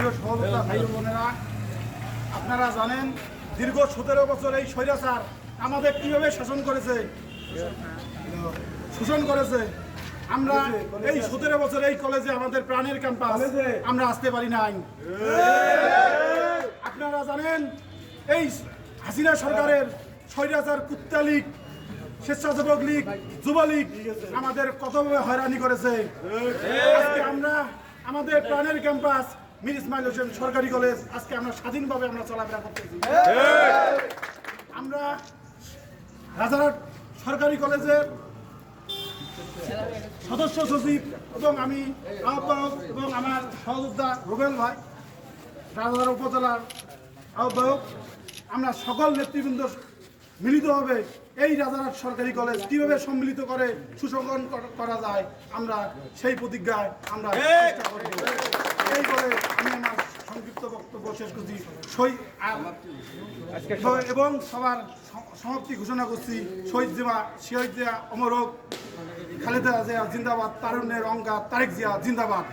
প্রিয় সহযোগিতা ভাই বোনেরা আপনারা জানেন দীর্ঘ সতেরো বছর এই স্বৈরাচার আমাদের কীভাবে শাসন করেছে? শোষণ করেছে। আমরা এই সতেরো বছর এই কলেজে আমাদের প্রাণের ক্যাম্পাস আমরা আসতে পারি নাই। আপনারা জানেন এই হাসিনা সরকারের স্বৈরাচার কুত্তা লীগ স্বেচ্ছাসেবক লীগ যুবলীগ আমাদের কতভাবে হয়রানি করেছে? আজকে আমরা আমাদের প্রাণের ক্যাম্পাস মির ইসমাইল হোসেন সরকারি কলেজ আজকে আমরা স্বাধীনভাবে আমরা চলাফেরা করতেছি। আমরা রাজারহাট সরকারি কলেজের সদস্য সচিব এবং আমি আহ্বায়ক এবং আমার সহযোদ্ধা রুবেল ভাই রাজারহাট উপজেলার আহ্বায়ক। আমরা সকল নেতৃবৃন্দ মিলিতভাবে এই রাজারহাট সরকারি কলেজ কীভাবে সম্মিলিত করে সুসংগঠন করা যায় আমরা সেই প্রতিজ্ঞায় আমরা চেষ্টা করব। এই বলে আমি আমার সংক্ষিপ্ত বক্তব্য শেষ করছি। এবং সবার সমাপ্তি ঘোষণা করছি। শহীদ জিয়া শহীদ জিয়া অমরক খালেদা জিয়া জিন্দাবাদ তারুণ্যের অঙ্গা তারেক জিয়া জিন্দাবাদ।